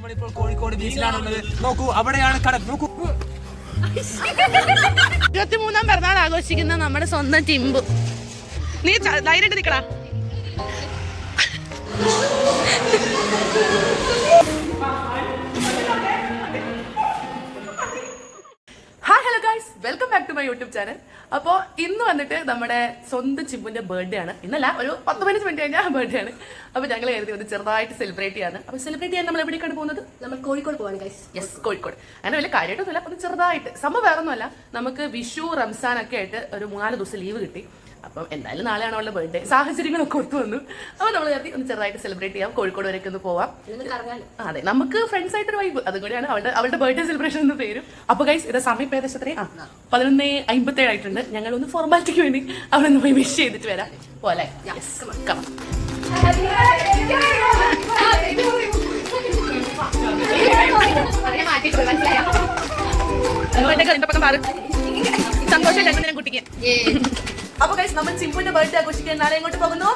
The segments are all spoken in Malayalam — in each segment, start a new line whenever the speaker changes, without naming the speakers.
നമ്മളിപ്പോൾ കോഴിക്കോട് ബീച്ചിലാണുള്ളത്. നോക്കൂ അവിടെയാണ് കടൽ നോക്കൂ.
ഇരുപത്തിമൂന്നാം പിറന്നാൾ ആഘോഷിക്കുന്ന നമ്മുടെ സ്വന്തം ടിമ്പു. നീ ധൈര്യം ധൈര്യമായിട്ട് നിക്കടാ. Hi hello guys welcome back to my YouTube channel അപ്പോൾ ഇന്ന് വന്നിട്ട് നമ്മുടെ സ്വന്തം ചിമ്പുന്റെ ബർത്ത്ഡേ ആണ്. ഇന്നല്ല ഒരു പത്ത് പതിനഞ്ച് മിനിറ്റ് കഴിഞ്ഞാൽ ബർത്ത്ഡേ ആണ്. അപ്പോൾ ഞങ്ങൾ കരുതി ഒന്ന് ചെറുതായിട്ട് സെലിബ്രേറ്റ് ചെയ്യാണ്. അപ്പോൾ സെലിബ്രേറ്റ് ചെയ്യാൻ നമ്മൾ എവിടേക്കാണ് പോകുന്നത്?
നമ്മൾ കോഴിക്കോട് പോകാൻ ഗൈസ്
യെസ് കോഴിക്കോട്. അങ്ങനെ വലിയ കാര്യമായിട്ടൊന്നുമില്ല ഒന്ന് ചെറുതായിട്ട്. സംഭവം വേറെ ഒന്നുമല്ല നമുക്ക് വിഷു റംസാൻ ഒക്കെ ആയിട്ട് ഒരു മൂന്നാൽ ദിവസം ലീവ് കിട്ടി. അപ്പം എന്തായാലും നാളെയാണ് അവളുടെ ബർത്ത്ഡേ സാഹചര്യങ്ങളൊക്കെ ഒത്തു വന്നു. അപ്പോൾ നമ്മൾ കരുതി ഒന്ന് ചെറുതായിട്ട് സെലിബ്രേറ്റ് ചെയ്യാം. കോഴിക്കോട് വരെയൊക്കെ ഒന്ന് പോവാം അതെ. നമുക്ക് ഫ്രണ്ട്സ് ആയിട്ടൊരു വൈബ് അതുകൂടിയാണ് അവളുടെ അവളുടെ ബർത്ത്ഡേ സെലിബ്രേഷൻ എന്ന് പേരും. അപ്പൊ ഗൈസ് ഇത് സമയം ഏകദേശത്രേ? ആ പതിനൊന്ന് അമ്പത്തേഴ് ആയിട്ടുണ്ട്. ഞങ്ങൾ ഒന്ന് ഫോർമാലിറ്റിക്ക് വേണ്ടി അവളൊന്ന് പോയി വിഷ് ചെയ്തിട്ട് വരാം. പോലെ സന്തോഷം കുട്ടിക്ക്? അപ്പൊ ഗൈസ് നമ്മൾ ചിമ്പുന്റെ ബർത്ത്ഡേ ആഘോഷിക്കാൻ നാളെ എങ്ങോട്ട് പോകുന്നു.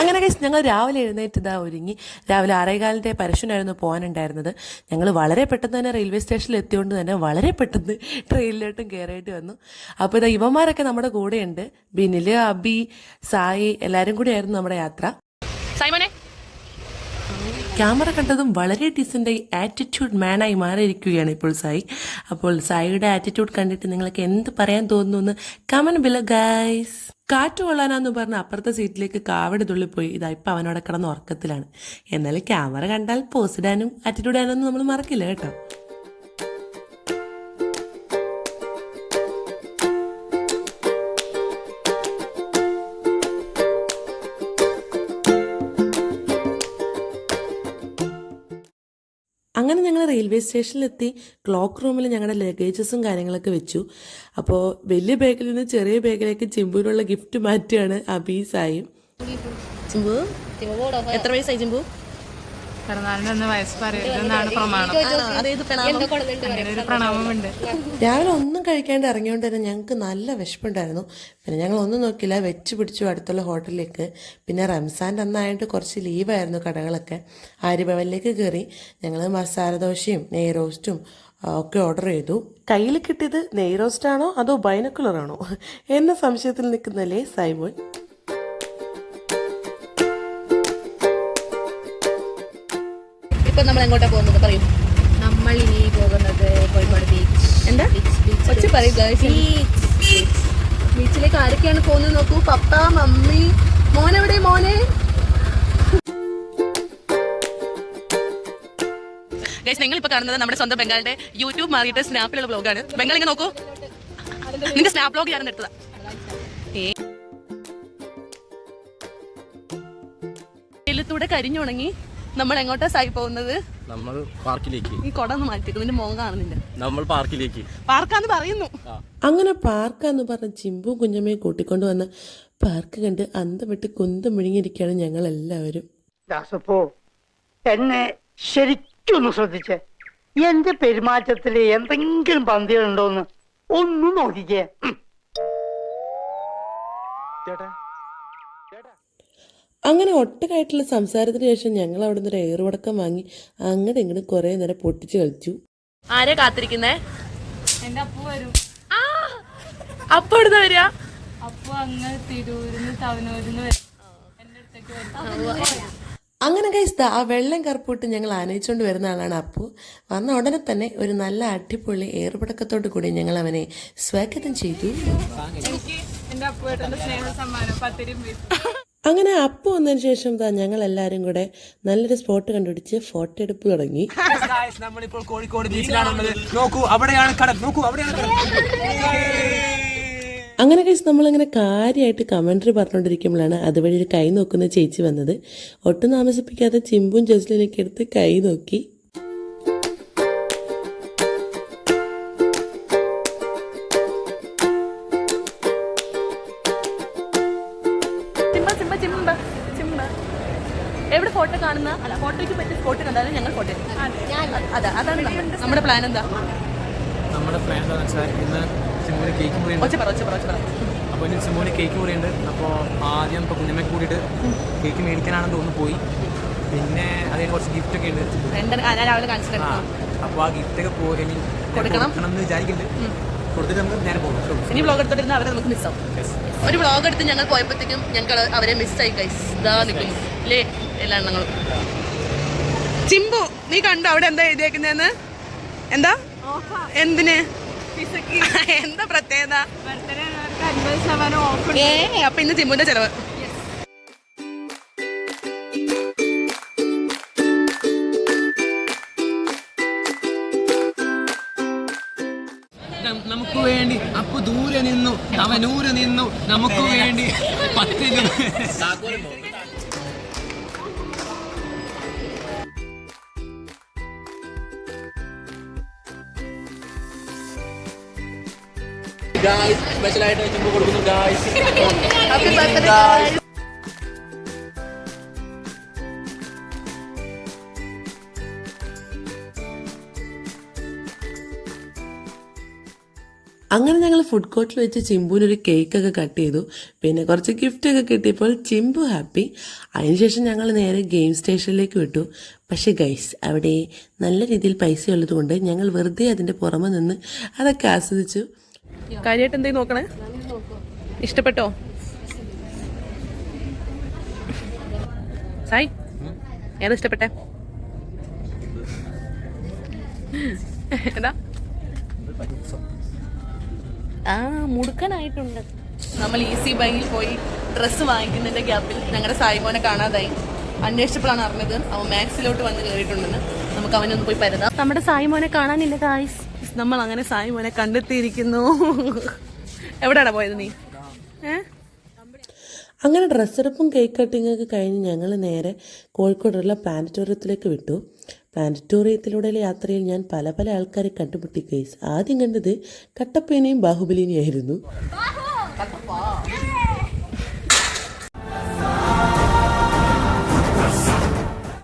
അങ്ങനെ കഴിച്ച് ഞങ്ങൾ രാവിലെ എഴുന്നേറ്റ് ഇതാ ഒരുങ്ങി. രാവിലെ ആറേകാലിന്റെ പരശുനായിരുന്നു പോകാനുണ്ടായിരുന്നത്. ഞങ്ങൾ വളരെ പെട്ടെന്ന് തന്നെ റെയിൽവേ സ്റ്റേഷനിൽ എത്തിയോണ്ട് തന്നെ വളരെ പെട്ടെന്ന് ട്രെയിനിലോട്ടും കയറേണ്ടി വന്നു. അപ്പോൾ ഇതാ ഇവന്മാരൊക്കെ നമ്മുടെ കൂടെയുണ്ട്. ബിനിൽ അബി സായി എല്ലാവരും കൂടിയായിരുന്നു നമ്മുടെ യാത്ര.
സൈമോനെ
ക്യാമറ കണ്ടതും വളരെ ഡീസന്റായി ആറ്റിറ്റ്യൂഡ് മാനായി മാറിയിരിക്കുകയാണ് ഇപ്പോൾ സായി. അപ്പോൾ സായിയുടെ ആറ്റിറ്റ്യൂഡ് കണ്ടിട്ട് നിങ്ങൾക്ക് എന്ത് പറയാൻ തോന്നുന്നു? എന്ന് കമൻ ബില ഗൈസ് കാറ്റ് കൊള്ളാനാന്ന് പറഞ്ഞ അപ്പുറത്തെ സീറ്റിലേക്ക് കാവടി തുള്ളിപ്പോയി. ഇതാ ഇപ്പം അവനോടെ കിടന്ന് ഉറക്കത്തിലാണ്. എന്നാലും ക്യാമറ കണ്ടാൽ പോസിഡാനും ആറ്റിറ്റ്യൂഡ് ഇടാനൊന്നും നമ്മൾ മറക്കില്ല കേട്ടോ. അങ്ങനെ ഞങ്ങൾ റെയിൽവേ സ്റ്റേഷനിലെത്തി ക്ലോക്ക് റൂമിൽ ഞങ്ങളുടെ ലഗേജസും കാര്യങ്ങളൊക്കെ വെച്ചു. അപ്പോൾ വലിയ ബാഗിൽ നിന്ന് ചെറിയ ബാഗിലേക്ക് ചിമ്പുവിനുള്ള ഗിഫ്റ്റ് മാറ്റുകയാണ് അബീസായും. ചിമ്പു എത്ര വയസ്സായി ചിമ്പു?
പിറന്നാളിന് വയസ്സ് പറയരുതെന്നാണ് പ്രമാണം. അങ്ങനെ ഒരു പ്രണാമമുണ്ട്
രാവിലെ ഒന്നും കഴിക്കാണ്ട് ഇറങ്ങിയോണ്ട് തന്നെ ഞങ്ങൾക്ക് നല്ല വിശപ്പുണ്ടായിരുന്നു. പിന്നെ ഞങ്ങൾ ഒന്നും നോക്കില്ല വെച്ച് പിടിച്ചു അടുത്തുള്ള ഹോട്ടലിലേക്ക്. പിന്നെ റംസാന്റെ അന്നായിട്ട് കുറച്ച് ലീവായിരുന്നു കടകളൊക്കെ. ആര്യഭവനിലേക്ക് കയറി ഞങ്ങൾ മസാല ദോശയും നെയ് റോസ്റ്റും ഒക്കെ ഓർഡർ ചെയ്തു. കയ്യിൽ കിട്ടിയത് നെയ് റോസ്റ്റ് ആണോ? അതോ ബൈനക്കുലറാണോ എന്ന സംശയത്തിൽ നിൽക്കുന്നല്ലേ സൈമോൻ?
ഇപ്പൊ നമ്മൾ എങ്ങോട്ടാ പോകുന്നത്? പറയും.
നമ്മൾ ഇനി പോകുന്നത് കോഴിക്കോട് ബീച്ച്
എന്താ? ബീച്ച് പറയും ബീച്ചിലേക്ക് ആരൊക്കെയാണ് പോകുന്നത് നോക്കൂ. Papa mummy. മോനെവിടെ മോനെ? ഗൈസ് നിങ്ങൾ ഇപ്പൊ കാണുന്നത് നമ്മുടെ സ്വന്തം ബംഗാളിന്റെ യൂട്യൂബ് മാറിയിട്ട് സ്നാപ്പിലുള്ള ബ്ലോഗാണ് ബംഗാൾ ഇങ്ങനെ നോക്കൂ. നിന്റെ സ്നാപ്പ് ബ്ലോഗ് ഞാൻ എടുത്തതാ. വെയിലത്തൂടെ കരിഞ്ഞുണങ്ങി. നമ്മൾ എങ്ങോട്ടാ സായി പോകുന്നത്?
നമ്മൾ പാർക്കിലേക്ക്.
ഈ കൊടന്ന് ഒന്ന് മാറ്റിക്കും നിന്റെ മോൻ കാണുന്നില്ല.
നമ്മൾ പാർക്കിലേക്ക്.
പാർക്കാന്ന് പറയുന്നു.
അങ്ങനെ പാർക്കാന്ന് പറഞ്ഞ ചിമ്പു കുഞ്ഞമ്മയെ കൂട്ടിക്കൊണ്ട് വന്ന പാർക്ക് കണ്ട് അന്തം വിട്ട് കുന്തം മുഴുങ്ങിയിരിക്കുകയാണ് ഞങ്ങൾ എല്ലാവരും
ദാസപ്പോ എന്നെ ശരിക്കൊന്ന് ശ്രദ്ധിച്ചേ. എന്റെ പെരുമാറ്റത്തിൽ എന്തെങ്കിലും പന്തികളുണ്ടോന്ന് ഒന്ന് നോക്കിക്കേ.
അങ്ങനെ ഒട്ടകായിട്ടുള്ള സംസാരത്തിന് ശേഷം ഞങ്ങൾ അവിടെ നിന്ന് ഒരു ഏറുവടക്കം വാങ്ങി അങ്ങോട്ട് ഇങ്ങോട്ട് കുറേ നേരം പൊട്ടിച്ച് കളിച്ചു.
ആരെ കാത്തിരിക്കുന്നേ?
എന്റെ അപ്പു വരും.
അപ്പൊ എവിടുന്ന വരിക?
അപ്പു അങ്ങ് തിരൂരിന്ന് തവനൂരിന്ന് വരും. എന്റെ അടുത്തേക്ക് വരും.
അങ്ങനെ കഴിച്ച ആ വെള്ളം കറുപ്പിട്ട് ഞങ്ങൾ ആനയിച്ചുകൊണ്ട് വരുന്ന ആളാണ് അപ്പു. വന്ന ഉടനെ തന്നെ ഒരു നല്ല അടിപൊളി ഏറുപടക്കത്തോടു കൂടി ഞങ്ങൾ അവനെ സ്വാഗതം ചെയ്തു.
എനിക്ക് എന്റെ അപ്പുവേട്ടന്റെ സ്നേഹ സമ്മാനം പത്തിരി
അങ്ങനെ അപ്പം വന്നതിന് ശേഷം ദാ ഞങ്ങൾ എല്ലാവരും കൂടെ നല്ലൊരു സ്പോട്ട് കണ്ടുപിടിച്ച് ഫോട്ടോ എടുപ്പ് തുടങ്ങി.
Guys, നമ്മളിപ്പോൾ കോഴിക്കോട് ബീച്ചിലാണുള്ളത്. നോക്കൂ അവിടെയാണ് കടൽ. നോക്കൂ അവിടെയാണ്
അങ്ങനെ കഴിച്ച് നമ്മളിങ്ങനെ കാര്യമായിട്ട് കമൻട്രി പറഞ്ഞുകൊണ്ടിരിക്കുമ്പോഴാണ് അതുവഴി ഒരു കൈ നോക്കുന്ന ചേച്ചി വന്നത്. ഒട്ടും താമസിപ്പിക്കാതെ ചിമ്പും ജസ്ലിനൊക്കെ എടുത്ത് കൈ നോക്കി.
ഫോട്ടോ കാണുന്ന അല്ല ഫോട്ടോയ്ക്ക് പറ്റിയ സ്പോട്ട് കണ്ടാലും ഞങ്ങൾ ഫോട്ടോ അതെ. അതാണ് നമ്മുടെ- പ്ലാൻ എന്താ?
നമ്മുടെ പ്ലാൻ എന്താണെന്ന് വെച്ചാൽ ഇന്ന് സിമോന് കേക്ക്
മുറി
അപ്പോൾ ഇന്ന് സിമോന് കേക്ക് മുറിയുണ്ട് അപ്പോൾ ആദ്യം ഇപ്പോൾ കുഞ്ഞമ്മ കൂടിയിട്ട് കേക്ക് മേടിക്കാനാണെന്ന് തോന്നുന്നു പോയി.
പിന്നെ അതിന് കുറച്ച് ഗിഫ്റ്റ് ഒക്കെ ഉണ്ട്. അപ്പോൾ ആ ഗിഫ്റ്റ് ഒക്കെ പോയി.
കൊടുക്കണം.
എന്ന് വിചാരിക്കുന്നുണ്ട്. കൊടുത്തിട്ട് നമുക്ക് നേരെ പോകും.
ഇനി വ്ളോഗ് എടുത്തിട്ടിരുന്ന അവരെ നമുക്ക് മിസ്സാവും ഒരു വ്ളോഗ് എടുത്ത് ഞങ്ങൾ പോയപ്പോഴത്തേക്കും ഞങ്ങൾ അവരെ മിസ്സായി കൈസ് ഇതാ നിൽക്കുന്നു അല്ലേ എല്ലാ എണ്ണങ്ങളും. ചിമ്പു നീ കണ്ടോ അവിടെ എന്താ എഴുതിയേക്കുന്നതെന്ന്? എന്താ? എന്തിന്? എന്താ പ്രത്യേകത? ഏ അപ്പൊ ഇന്ന് ചിമ്പുവിന്റെ ചെലവ്.
നമുക്ക് വേണ്ടി അപ്പൊ ദൂരെ നിന്നു അവനൂരെ നിന്നു നമുക്ക് വേണ്ടി പത്ത് രൂപ സ്പെഷ്യലായിട്ട് ചുമ്പ് കൊടുക്കുന്നു ഗായ്സ്
അങ്ങനെ ഞങ്ങൾ ഫുഡ് കോർട്ടിൽ വെച്ച് ചിമ്പുവിനൊരു കേക്കൊക്കെ കട്ട് ചെയ്തു. പിന്നെ കുറച്ച് ഗിഫ്റ്റ് ഒക്കെ കിട്ടിയപ്പോൾ ചിമ്പു ഹാപ്പി അതിനുശേഷം ഞങ്ങൾ നേരെ ഗെയിം സ്റ്റേഷനിലേക്ക് വിട്ടു. പക്ഷേ ഗൈസ് അവിടെ നല്ല രീതിയിൽ പൈസ ഉള്ളതുകൊണ്ട് ഞങ്ങൾ വെറുതെ അതിന്റെ പുറമെ നിന്ന് അതൊക്കെ ആസ്വദിച്ചു.
കാര്യമായിട്ട് എന്തെങ്കിലും നോക്കണേ? ഇഷ്ടപ്പെട്ടോ? സായി ഏതാ ഇഷ്ടപ്പെട്ടെ? എന്താ ആ മുടുക്കനായിട്ടുണ്ട്. നമ്മൾ ഈസി ബൈയിൽ പോയി ഡ്രസ്സ് വാങ്ങിക്കുന്നതിന്റെ ഗ്യാപ്പിൽ ഞങ്ങളുടെ സായിമോനെ കാണാതായി. അന്വേഷിച്ചപ്പോഴാണ് അറിഞ്ഞത് അവൻ മാക്സിലോട്ട് വന്ന് കയറിയിട്ടുണ്ടെന്ന് നമുക്ക് അവനൊന്ന് പോയി പരതാം. നമ്മുടെ സായിമോനെ കാണാനില്ല ഗായ്സ് നമ്മൾ അങ്ങനെ സായിമോനെ കണ്ടെത്തിയിരിക്കുന്നു. എവിടെയാണ് പോയത് നീ? ഏ?
അങ്ങനെ ഡ്രസ്സെടുപ്പും കേക്ക് കട്ടിങ്ങൊക്കെ കഴിഞ്ഞ് ഞങ്ങൾ നേരെ കോഴിക്കോടുള്ള പ്ലാനറ്റോറിയത്തിലേക്ക് വിട്ടു. പ്ലാനറ്റോറിയത്തിലൂടെ യാത്രയിൽ ഞാൻ പല പല ആൾക്കാരെ കണ്ടുമുട്ടി കേസ് ആദ്യം കണ്ടത് കട്ടപ്പേനയും ബാഹുബലിനെയും ആയിരുന്നു.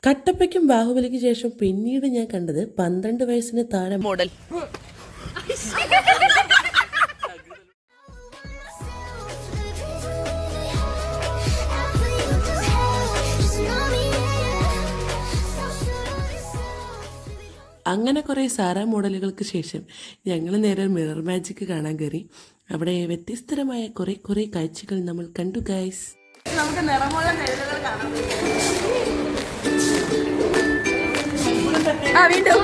കട്ടപ്പയ്ക്കും ബാഹുബലിക്ക് ശേഷം പിന്നീട് ഞാൻ കണ്ടത് പന്ത്രണ്ട് വയസ്സിന് താഴെ
മോഡൽ.
അങ്ങനെ കുറേ സാറാ മോഡലുകൾക്ക് ശേഷം ഞങ്ങൾ നേരെ മിറർ മാജിക് കാണാൻ കയറി. അവിടെ വ്യത്യസ്തരമായ കുറേ കുറേ കാഴ്ചകൾ നമ്മൾ കണ്ടു ഗൈസ്
നമുക്ക് നിറമുള്ള കാണാം ആ വീണ്ടും.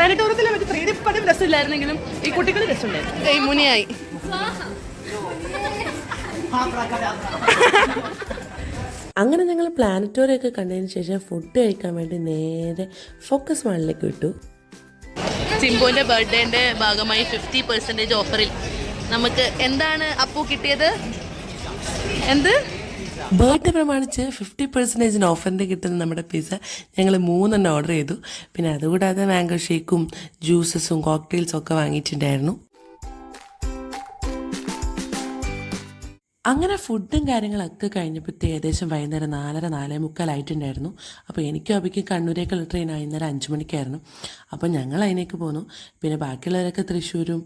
പ്ലാനറ്റോറിയത്തിലെ മറ്റേ ത്രീ ഡി പടം രസമില്ലായിരുന്നെങ്കിലും ഈ കുട്ടികൾ രസമുണ്ടായിരുന്നു. ഏയ് മുനിയായി.
അങ്ങനെ ഞങ്ങൾ പ്ലാനറ്റോറിയൊക്കെ കണ്ടതിന് ശേഷം ഫുഡ് കഴിക്കാൻ വേണ്ടി നേരെ ഫോക്കസ് മാളിലേക്ക് വിട്ടു.
സിംബുവിന്റെ ബർത്ത്ഡേന്റെ ഭാഗമായി ഫിഫ്റ്റി പെർസെന്റേജ് ഓഫറിൽ നമുക്ക് എന്താണ് അപ്പു കിട്ടിയത്? എന്ത്?
ബർത്ത്ഡേ പ്രമാണിച്ച് ഫിഫ്റ്റി പെർസെന്റേജിന് ഓഫറിന്റെ കിട്ടുന്ന നമ്മുടെ പിസ്സ ഞങ്ങൾ മൂന്നെണ്ണം ഓർഡർ ചെയ്തു. പിന്നെ അതുകൂടാതെ മാംഗോ ഷേക്കും ജ്യൂസസും കോക്ടെയിൽസും ഒക്കെ വാങ്ങിയിട്ടുണ്ടായിരുന്നു. അങ്ങനെ ഫുഡും കാര്യങ്ങളൊക്കെ കഴിഞ്ഞപ്പോഴത്തെ ഏകദേശം വൈകുന്നേരം നാലര നാലേ മുക്കാലായിട്ടുണ്ടായിരുന്നു അപ്പോൾ എനിക്കും അവയ്ക്ക് കണ്ണൂരേക്കുള്ള ട്രെയിൻ വൈകുന്നേരം അഞ്ച് മണിക്കായിരുന്നു. അപ്പോൾ ഞങ്ങൾ അതിനേക്ക് പോന്നു. പിന്നെ ബാക്കിയുള്ളവരൊക്കെ തൃശ്ശൂരും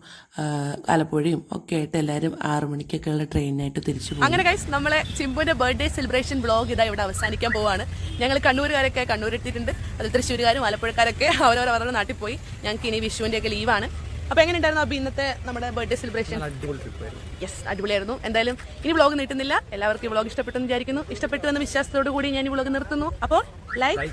ആലപ്പുഴയും ഒക്കെ ആയിട്ട് എല്ലാവരും ആറു മണിക്കൊക്കെ ഉള്ള ട്രെയിനായിട്ട് തിരിച്ചു പോകും
അങ്ങനെ കൈസ് നമ്മളെ ചിമ്പുവിന്റെ ബർത്ത്ഡേ സെലിബ്രേഷൻ ബ്ലോഗ് ഇതാ ഇവിടെ അവസാനിക്കാൻ പോവാണ്. ഞങ്ങൾ കണ്ണൂരുകാരൊക്കെ കണ്ണൂർ എത്തിയിട്ടുണ്ട് അതിൽ തൃശ്ശൂരുകാരും ആലപ്പുഴക്കാരൊക്കെ അവരവരവരുടെ നാട്ടിൽ പോയി. ഞങ്ങൾക്ക് ഇനി വിഷുവിന്റെയൊക്കെ ലീവാണ് അപ്പൊ എങ്ങനെ ഉണ്ടായിരുന്നു അപ്പൊ ഇന്നത്തെ നമ്മുടെ ബർത്ത്ഡേ സെലിബ്രേഷൻ യെസ് അടിപൊളിയായിരുന്നു. എന്തായാലും ഇനി വ്ളോഗ് നീട്ടുന്നില്ല. എല്ലാവർക്കും ഈ വ്ളോഗ് ഇഷ്ടപ്പെട്ടെന്ന് വിചാരിക്കുന്നു. ഇഷ്ടപ്പെട്ടു എന്ന വിശ്വാസത്തോടു കൂടി ഞാൻ ഈ വ്ളോഗ് നിർത്തുന്നു. അപ്പോൾ ലൈക്ക്